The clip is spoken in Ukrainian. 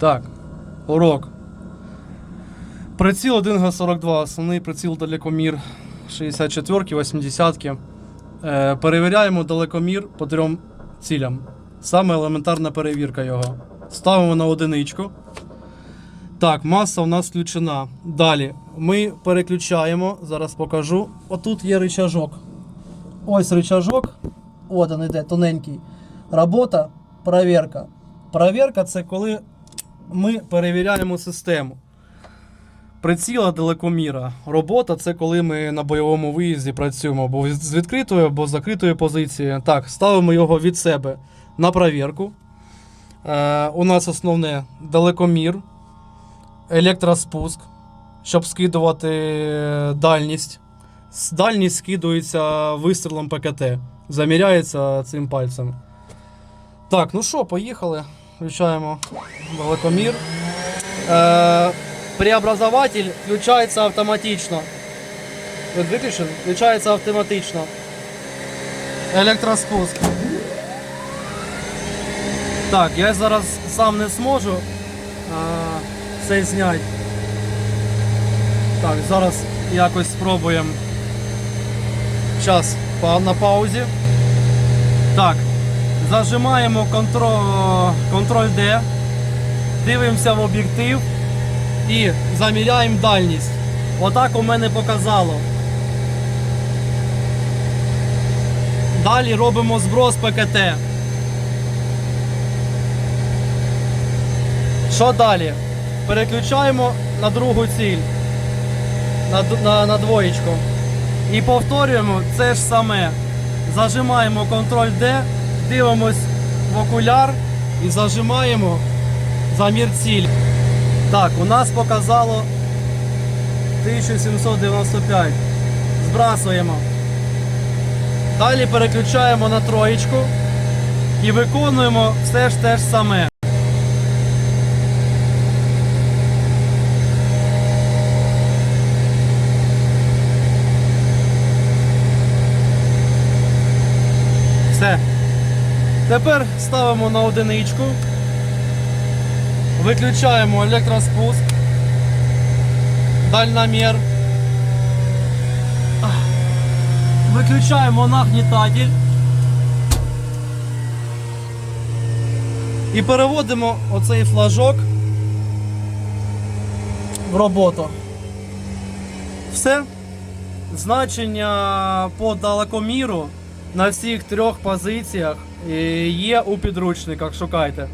Так, урок. Приціл 1Г42, основний приціл далекомір 64-ки, 80-ки. Е, перевіряємо далекомір по трьом цілям. Саме елементарна перевірка його. Ставимо на одиничку. Так, маса у нас включена. Далі ми переключаємо, зараз покажу. Отут є рычажок. Ось рычажок. От він іде, тоненький. Робота, перевірка. Перевірка це коли ми перевіряємо систему. Приціла далекоміра. Робота це коли ми на бойовому виїзді працюємо або з відкритої, або з закритої позиції. Так, ставимо його від себе на перевірку. Е, у нас основне далекомір, електроспуск, щоб скидувати е, дальність. Дальність скидується вистрілом ПКТ. Заміряється цим пальцем. Так, ну що, поїхали. Включаємо далекомір. Е, преобразователь включається автоматично. Ви виключили? Включається автоматично. Електроспуск. Так, я зараз сам не зможу а, це зняти. Так, зараз якось спробуємо. Час на паузі. Так, зажимаємо контроль, контроль D, дивимося в об'єктив і заміряємо дальність. Отак у мене показало. Далі робимо зброс ПКТ. Що далі? Переключаємо на другу ціль. На, на, на двоєчку. І повторюємо це ж саме. Зажимаємо Ctrl D, дивимось в окуляр і зажимаємо замір ціль. Так, у нас показало 1795. Збрасуємо. Далі переключаємо на троєчку і виконуємо все ж те ж саме. Все. Тепер ставимо на одиничку. Виключаємо електроспуск. Дальномір. Виключаємо нагнітатель. І переводимо оцей флажок в роботу. Все. Значення по далекоміру на всіх трьох позиціях е, є у підручниках. Шукайте.